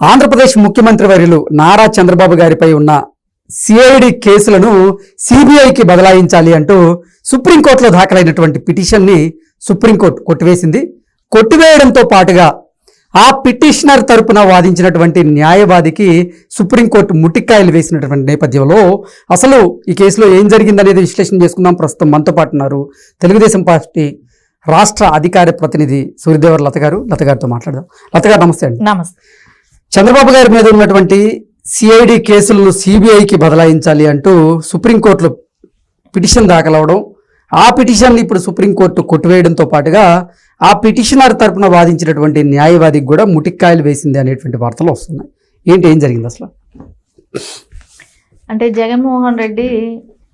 ఆంధ్రప్రదేశ్ ముఖ్యమంత్రి వర్యులు నారా చంద్రబాబు గారిపై ఉన్న సిఐడి కేసులను సిబిఐకి బదలాయించాలి అంటూ సుప్రీంకోర్టులో దాఖలైనటువంటి పిటిషన్ని సుప్రీంకోర్టు కొట్టివేసింది. కొట్టివేయడంతో పాటుగా ఆ పిటిషనర్ తరపున వాదించినటువంటి న్యాయవాదికి సుప్రీంకోర్టు ముట్టికాయలు వేసినటువంటి నేపథ్యంలో అసలు ఈ కేసులో ఏం జరిగిందనేది విశ్లేషణ చేసుకుందాం. ప్రస్తుతం మనతో పాటు ఉన్నారు తెలుగుదేశం పార్టీ రాష్ట్ర అధికార ప్రతినిధి సూర్యదేవర్ లత గారు. లత గారితో మాట్లాడదాం. లత గారు నమస్తే అండి. నమస్తే. చంద్రబాబు గారి మీద ఉన్నటువంటి సిఐడి కేసులను సిబిఐకి బదలాయించాలి అంటూ సుప్రీంకోర్టులో పిటిషన్ దాఖలవడం ఆ పిటిషన్ ఇప్పుడు సుప్రీంకోర్టు కొట్టివేయడంతో పాటుగా ఆ పిటిషనర్ తరపున వాదించినటువంటి న్యాయవాదికి కూడా ముటిక్కాయలు వేసింది అనేటువంటి వార్తలు వస్తున్నాయి. ఏంటి ఏం జరిగింది అసలు? అంటే జగన్మోహన్ రెడ్డి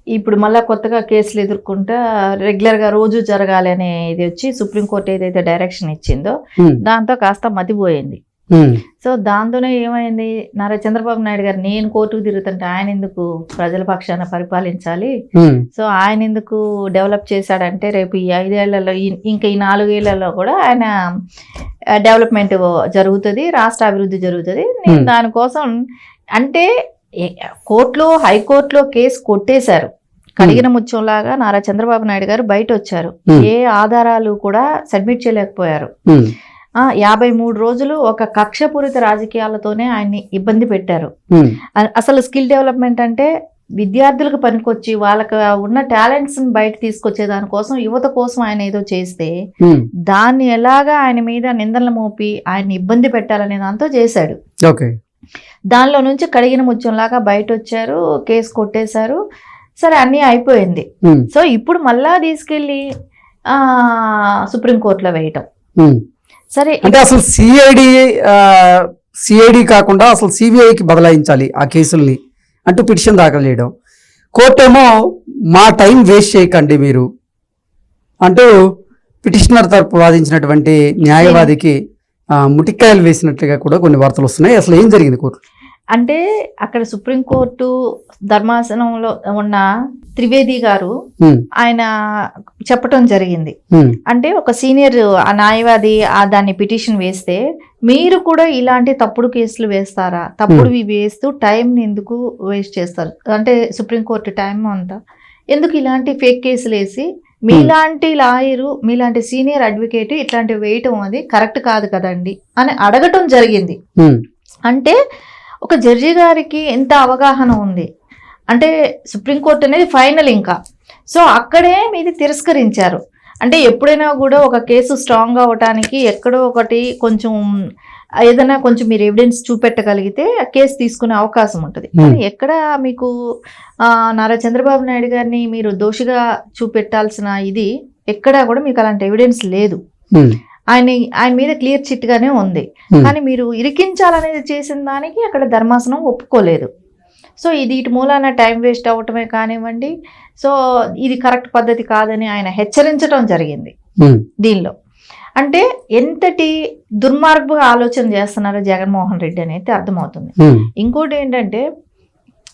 ఇప్పుడు మళ్ళా కొత్తగా కేసులు ఎదుర్కొంటా రెగ్యులర్గా రోజు జరగాలి అనే ఇది వచ్చి సుప్రీంకోర్టు ఏదైతే డైరెక్షన్ ఇచ్చిందో దాంతో కాస్త మతిపోయింది సో దాంతోనే ఏమైంది? నారా చంద్రబాబు నాయుడు గారు నేను కోర్టుకు తిరుగుతుంటే ఆయన ఎందుకు ప్రజల పక్షాన పరిపాలించాలి? హ్మ్, సో ఆయన ఎందుకు డెవలప్ చేశాడంటే రేపు ఈ ఐదేళ్ళలో ఇంకా ఈ నాలుగేళ్ళలో కూడా ఆయన డెవలప్మెంట్ జరుగుతుంది రాష్ట్ర అభివృద్ధి జరుగుతుంది. నేను Hmm. దానికోసం అంటే కోర్టులో హైకోర్టులో కేసు కొట్టేశారు. కడిగిన ముత్యంలాగా నారా చంద్రబాబు నాయుడు గారు బయట వచ్చారు Hmm. ఏ ఆధారాలు కూడా సబ్మిట్ చేయలేకపోయారు. యాభై మూడు రోజులు ఒక కక్షపూరిత రాజకీయాలతోనే ఆయన్ని ఇబ్బంది పెట్టారు. అసలు స్కిల్ డెవలప్మెంట్ అంటే విద్యార్థులకు పనికొచ్చి వాళ్ళకి ఉన్న టాలెంట్స్ బయట తీసుకొచ్చే దానికోసం యువత కోసం ఆయన ఏదో చేస్తే. దాన్ని ఎలాగా ఆయన మీద నిందనలు మోపి ఆయన్ని ఇబ్బంది పెట్టాలనే దాంతో చేశాడు. దానిలో నుంచి కడిగిన ముత్యంలాగా బయట వచ్చారు కేసు కొట్టేశారు. సరే అన్నీ అయిపోయింది. సో ఇప్పుడు మళ్ళా తీసుకెళ్ళి ఆ, సుప్రీంకోర్టులో వేయటం. సరే అంటే అసలు సిఐడి సిఐడి కాకుండా అసలు సిబిఐకి బదలాయించాలి ఆ కేసుల్ని అంటూ పిటిషన్ దాఖలు చేయడం. కోర్టు ఏమో మా టైం వేస్ట్ చేయకండి మీరు అంటూ పిటిషనర్ తరపు వాదించినటువంటి న్యాయవాదికి ఆ, ముటిక్కాయలు వేసినట్లుగా కూడా కొన్ని వార్తలు వస్తున్నాయి. అసలు ఏం జరిగింది కోర్టు అంటే అక్కడ సుప్రీంకోర్టు ధర్మాసనంలో ఉన్న త్రివేది గారు ఆయన చెప్పటం జరిగింది. అంటే ఒక సీనియర్ ఆ న్యాయవాది ఆ దాన్ని పిటిషన్ వేస్తే మీరు కూడా ఇలాంటి తప్పుడు కేసులు వేస్తారా? తప్పుడువి వేస్తూ టైంని ఎందుకు వేస్ట్ చేస్తారు? అంటే సుప్రీంకోర్టు టైం అంతా ఎందుకు ఇలాంటి ఫేక్ కేసులు వేసి మీలాంటి లాయరు మీలాంటి సీనియర్ అడ్వకేట్ ఇట్లాంటివి వేయటం అది కరెక్ట్ కాదు కదండి అని అడగటం జరిగింది. అంటే ఒక జడ్జి గారికి ఎంత అవగాహన ఉంది? అంటే సుప్రీంకోర్టు అనేది ఫైనల్ ఇంకా. సో అక్కడే మీది తిరస్కరించారు. అంటే ఎప్పుడైనా కూడా ఒక కేసు స్ట్రాంగ్ అవ్వటానికి ఎక్కడో ఒకటి కొంచెం ఏదైనా కొంచెం మీరు ఎవిడెన్స్ చూపెట్టగలిగితే ఆ కేసు తీసుకునే అవకాశం ఉంటుంది. Hmm. కానీ ఎక్కడ మీకు నారా చంద్రబాబు నాయుడు గారిని మీరు దోషిగా చూపెట్టాల్సిన ఇది ఎక్కడా కూడా మీకు అలాంటి ఎవిడెన్స్ లేదు. హ్మ్, ఆయన ఆయన మీద క్లియర్ చిట్ గానే ఉంది. హ్మ్. కానీ మీరు ఇరికించాలనేది చేసిన దానికి అక్కడ ధర్మాసనం ఒప్పుకోలేదు. సో ఇది ఇటు మూలాన టైం వేస్ట్ అవ్వటమే కానివ్వండి. సో ఇది కరెక్ట్ పద్ధతి కాదని ఆయన హెచ్చరించడం జరిగింది హ్మ్, దీనిలో. అంటే ఎంతటి దుర్మార్గ ఆలోచన చేస్తున్నారో జగన్మోహన్ రెడ్డి అనేది అర్థమవుతుంది. హ్మ్, ఇంకోటి ఏంటంటే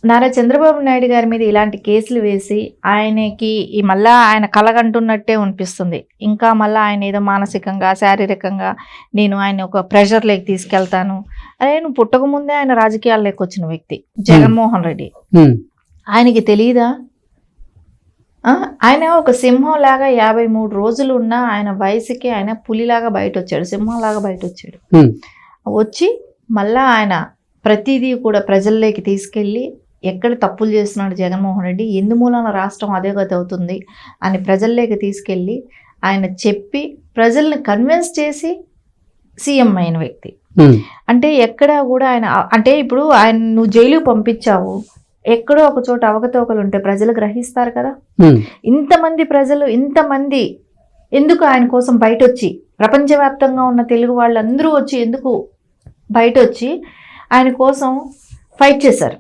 నారా చంద్రబాబు నాయుడు గారి మీద ఇలాంటి కేసులు వేసి ఆయనకి ఈ మళ్ళా ఆయన కలగంటున్నట్టే అనిపిస్తుంది. ఇంకా మళ్ళీ ఆయన ఏదో మానసికంగా శారీరకంగా నేను ఆయన ఒక ప్రెషర్లోకి తీసుకెళ్తాను. అదే నువ్వు పుట్టక ముందే ఆయన రాజకీయాల్లోకి వచ్చిన వ్యక్తి జగన్మోహన్ రెడ్డి. ఆయనకి తెలియదా ఆయన ఒక సింహం లాగా యాభై మూడు రోజులు ఉన్న ఆయన వయసుకి ఆయన పులిలాగా బయట వచ్చాడు సింహంలాగా బయట వచ్చాడు వచ్చి మళ్ళా ఆయన ప్రతిదీ కూడా ప్రజల్లోకి తీసుకెళ్ళి ఎక్కడ తప్పులు చేస్తున్నాడు జగన్మోహన్ రెడ్డి ఎందు మూలన రాష్ట్రం అదే గతి అవుతుంది అని ప్రజల్లోకి తీసుకెళ్ళి ఆయన చెప్పి ప్రజల్ని కన్విన్స్ చేసి సీఎం అయిన వ్యక్తి. అంటే ఎక్కడ కూడా ఆయన అంటే ఇప్పుడు ఆయన నువ్వు జైలుకి పంపించావు ఎక్కడో ఒక చోట అవకతవకలు ఉంటే ప్రజలు గ్రహిస్తారు కదా. ఇంతమంది ప్రజలు ఇంతమంది ఎందుకు ఆయన కోసం బయట వచ్చి ప్రపంచవ్యాప్తంగా ఉన్న తెలుగు వాళ్ళందరూ వచ్చి ఎందుకు బయట వచ్చి ఆయన కోసం ఫైట్ చేశారు?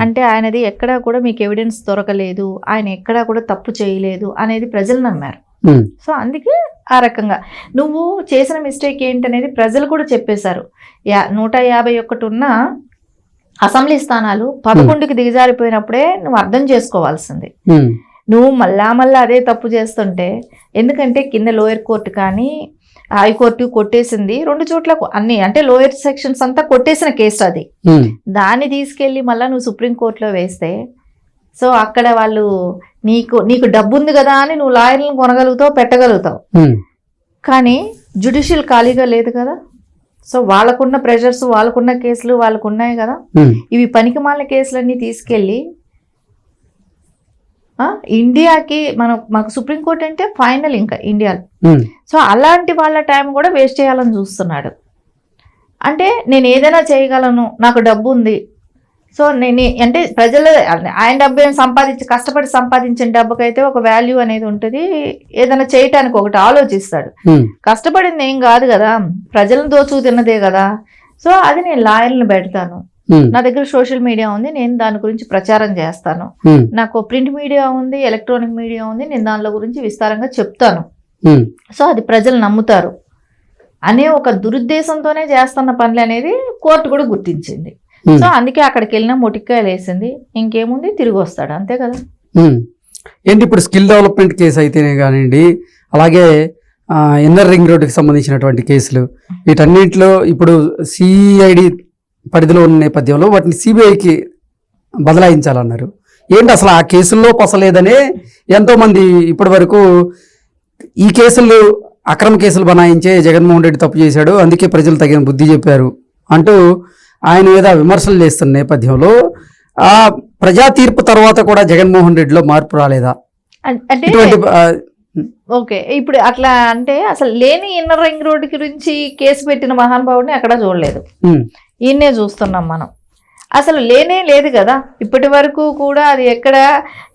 అంటే ఆయనది ఎక్కడా కూడా మీకు ఎవిడెన్స్ దొరకలేదు ఆయన ఎక్కడా కూడా తప్పు చేయలేదు అనేది ప్రజలు నమ్మారు. హ్మ్, సో అందుకే ఆ రకంగా. నువ్వు చేసిన మిస్టేక్ ఏంటనేది ప్రజలు కూడా చెప్పేశారు. యా నూట యాభై ఒకటి ఉన్న అసెంబ్లీ స్థానాలు పదకొండుకి దిగజారిపోయినప్పుడే నువ్వు అర్థం చేసుకోవాల్సింది. నువ్వు మళ్ళా మళ్ళా అదే తప్పు చేస్తుంటే ఎందుకంటే కింద లోయర్ కోర్టు కానీ హైకోర్టు కొట్టేసింది. రెండు చోట్ల కొ- అన్ని అంటే లోయర్ సెక్షన్స్ అంతా కొట్టేసిన కేసు అది. ఉమ్, దాన్ని తీసుకెళ్ళి మళ్ళీ నువ్వు సుప్రీంకోర్టులో వేస్తే సో అక్కడ వాళ్ళు నీకు నీకు డబ్బు ఉంది కదా అని నువ్వు లాయర్లను కొనగలుగుతావు పెట్టగలుగుతావు. ఉమ్, కానీ జుడిషియల్ ఖాళీగా లేదు కదా. సో వాళ్ళకున్న ప్రెషర్స్ వాళ్ళకున్న కేసులు వాళ్ళకు ఉన్నాయి కదా. ఉమ్, ఇవి పనికిమాలిన కేసులన్నీ తీసుకెళ్ళి ఇండియాకి మనం మాకు సుప్రీంకోర్టు అంటే ఫైనల్ ఇంకా ఇండియాలో. సో అలాంటి వాళ్ళ టైం కూడా వేస్ట్ చేయాలని చూస్తున్నాడు. అంటే నేను ఏదైనా చేయగలను నాకు డబ్బు ఉంది. సో నేను అంటే ప్రజల ఆయన డబ్బు ఏం సంపాదించి కష్టపడి సంపాదించిన డబ్బుకైతే ఒక వాల్యూ అనేది ఉంటుంది. ఏదైనా చేయటానికి ఒకటి ఆలోచిస్తాడు. కష్టపడింది ఏం కాదు కదా. ప్రజలను దోచుకు తిన్నదే కదా. సో అది నేను లాయర్లను పెడతాను. నా దగ్గర సోషల్ మీడియా ఉంది నేను దాని గురించి ప్రచారం చేస్తాను. నాకు ప్రింట్ మీడియా ఉంది ఎలక్ట్రానిక్ మీడియా ఉంది నేను దానిలో గురించి విస్తారంగా చెప్తాను. సో అది ప్రజలు నమ్ముతారు. అనే ఒక దురుద్దేశంతోనే చేస్తున్న పనులు అనేది కోర్టు కూడా గుర్తించింది. సో అందుకే అక్కడికి వెళ్ళిన మొటిక్కాయలు వేసింది ఇంకేముంది తిరిగి వస్తాడు అంతే కదా. ఏంటి ఇప్పుడు స్కిల్ డెవలప్మెంట్ కేసు అయితేనే కానివ్వండి అలాగే ఇన్నర్ రింగ్ రోడ్డుకి సంబంధించినటువంటి కేసులు వీటన్నిటిలో ఇప్పుడు సిఐడి పరిధిలో ఉన్న నేపథ్యంలో వాటిని సిబిఐకి బదలాయించాలన్నారు. ఏంటి అసలు ఆ కేసుల్లో పసలేదనే ఎంతో మంది ఇప్పటి వరకు ఈ కేసులు అక్రమ కేసులు బనాయించే జగన్మోహన్ రెడ్డి తప్పు చేశాడు అందుకే ప్రజలు తగిన బుద్ధి చెప్పారు అంటూ ఆయన మీద విమర్శలు చేస్తున్న నేపథ్యంలో ఆ ప్రజా తీర్పు తర్వాత కూడా జగన్మోహన్ రెడ్డిలో మార్పు రాలేదా? అంటే ఓకే ఇప్పుడు అట్లా అంటే అసలు లేని ఇన్నర్ రింగ్ రోడ్ గురించి కేసు పెట్టిన మహానుభావుడిని ఎక్కడ చూడలేదు. ఈయన్నే చూస్తున్నాం మనం. అసలు లేనే లేదు కదా. ఇప్పటి వరకు కూడా అది ఎక్కడ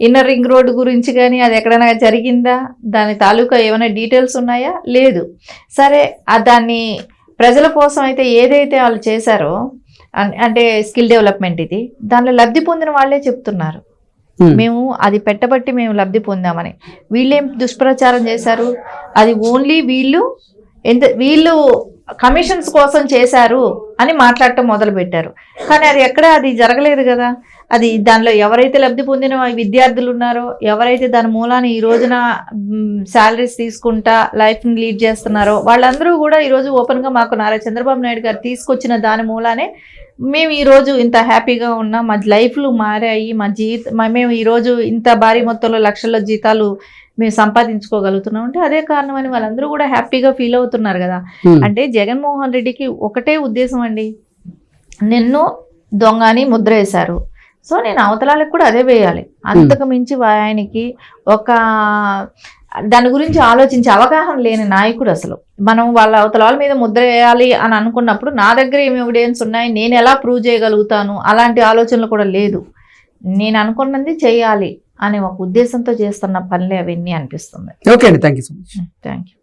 ఇన్నర్ రింగ్ రోడ్డు గురించి కానీ అది ఎక్కడైనా జరిగిందా? దాని తాలూకా ఏమైనా డీటెయిల్స్ ఉన్నాయా? లేదు. సరే దాన్ని ప్రజల కోసం అయితే ఏదైతే వాళ్ళు చేశారో అంటే స్కిల్ డెవలప్మెంట్ ఇది దానిలో లబ్ధి పొందిన వాళ్ళే చెప్తున్నారు. మేము అది పెట్టబట్టి మేము లబ్ధి పొందామని. వీళ్ళేం దుష్ప్రచారం చేశారు? అది ఓన్లీ వీళ్ళు ఎంత వీళ్ళు కమిషన్స్ కోసం చేశారు? అని మాట్లాడటం మొదలు పెట్టారు కానీ అది ఎక్కడ? అది జరగలేదు కదా. అది దానిలో ఎవరైతే లబ్ధి పొందిన విద్యార్థులు ఉన్నారో ఎవరైతే దాని మూలాన ఈ రోజున శాలరీస్ తీసుకుంటా లైఫ్ని లీడ్ చేస్తున్నారో వాళ్ళందరూ కూడా ఈరోజు ఓపెన్గా మాకు నారా చంద్రబాబు నాయుడు గారు తీసుకొచ్చిన దాని మూలానే మేము ఈరోజు ఇంత హ్యాపీగా ఉన్నాం మా లైఫ్లు మారాయి మా జీవిత మేము ఈరోజు ఇంత భారీ మొత్తంలో లక్షల జీతాలు మేము సంపాదించుకోగలుగుతున్నాం అంటే అదే కారణం అని వాళ్ళందరూ కూడా హ్యాపీగా ఫీల్ అవుతున్నారు కదా. అంటే జగన్మోహన్ రెడ్డికి ఒకటే ఉద్దేశం అండి. నిన్ను దొంగ అని ముద్ర వేశారు. సో నేను అవతలాలకు కూడా అదే వేయాలి. అంతకు మించి ఆయనకి ఒక దాని గురించి ఆలోచించే అవగాహన లేని నాయకుడు అసలు. మనం వాళ్ళ అవతల వాళ్ళ మీద ముద్ర వేయాలి అని అనుకున్నప్పుడు నా దగ్గర ఏమి ఎవిడెన్స్ ఉన్నాయి? నేను ఎలా ప్రూవ్ చేయగలుగుతాను? అలాంటి ఆలోచనలు కూడా లేదు. నేను అనుకున్నది చేయాలి. అనే ఒక ఉద్దేశంతో చేస్తున్న పనులే అవన్నీ అనిపిస్తుంది ఓకే అండి. Thank you so much. Thank you